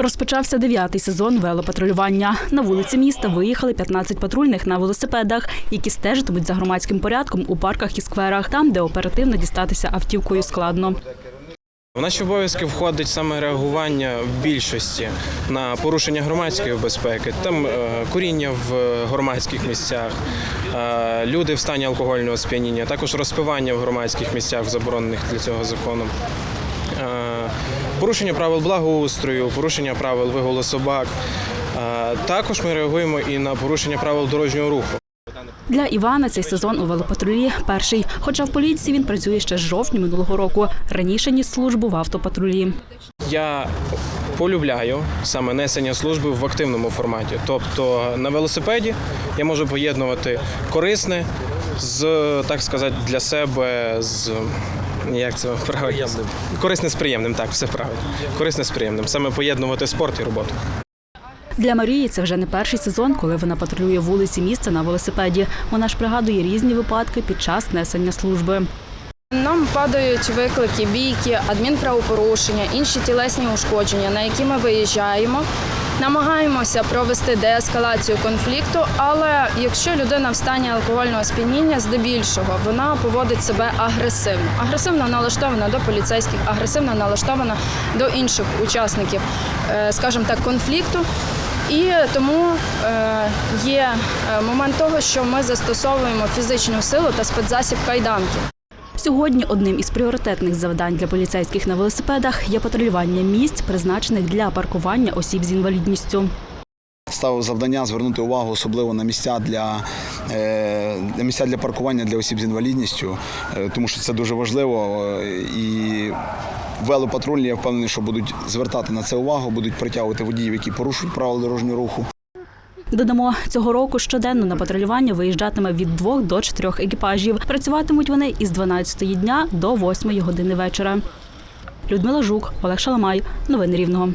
Розпочався дев'ятий сезон велопатрулювання. На вулиці міста виїхали 15 патрульних на велосипедах, які стежитимуть за громадським порядком у парках і скверах, там, де оперативно дістатися автівкою складно. В наші обов'язки входить саме реагування в більшості на порушення громадської безпеки, там е, куріння в громадських місцях, е, люди в стані алкогольного сп'яніння, також розпивання в громадських місцях, заборонених для цього законом. Порушення правил благоустрою, порушення правил виголу собак. Також ми реагуємо і на порушення правил дорожнього руху. Для Івана цей сезон у велопатрулі перший. Хоча в поліції він працює ще з жовтня минулого року. Раніше ніс службу в автопатрулі. Я полюбляю саме несення служби в активному форматі. Тобто на велосипеді я можу поєднувати корисне з, так сказати, для себе з. Як це правильно? Корисне з приємним, так, все правильно. Корисне з приємним. Саме поєднувати спорт і роботу. Для Марії це вже не перший сезон, коли вона патрулює вулиці міста на велосипеді. Вона ж пригадує різні випадки під час несення служби. Нам падають виклики, бійки, адмінправопорушення, інші тілесні ушкодження, на які ми виїжджаємо. Намагаємося провести деескалацію конфлікту, але якщо людина в стані алкогольного сп'яніння, здебільшого вона поводить себе агресивно. Агресивно налаштована до поліцейських, агресивно налаштована до інших учасників, е, скажімо так, конфлікту. І тому е, є е, момент того, що ми застосовуємо фізичну силу та спецзасіб кайданки. Сьогодні одним із пріоритетних завдань для поліцейських на велосипедах є патрулювання місць, призначених для паркування осіб з інвалідністю. Ставив завдання звернути увагу особливо на місця для, е, на місця для паркування для осіб з інвалідністю, е, тому що це дуже важливо. е, І велопатрульні, я впевнений, що будуть звертати на це увагу, будуть притягувати водіїв, які порушують правила дорожнього руху. Додамо, цього року щоденно на патрулювання виїжджатиме від двох до чотирьох екіпажів. Працюватимуть вони із 12 дня до 8 години вечора. Людмила Жук, Олег Шаламай. Новини Рівного.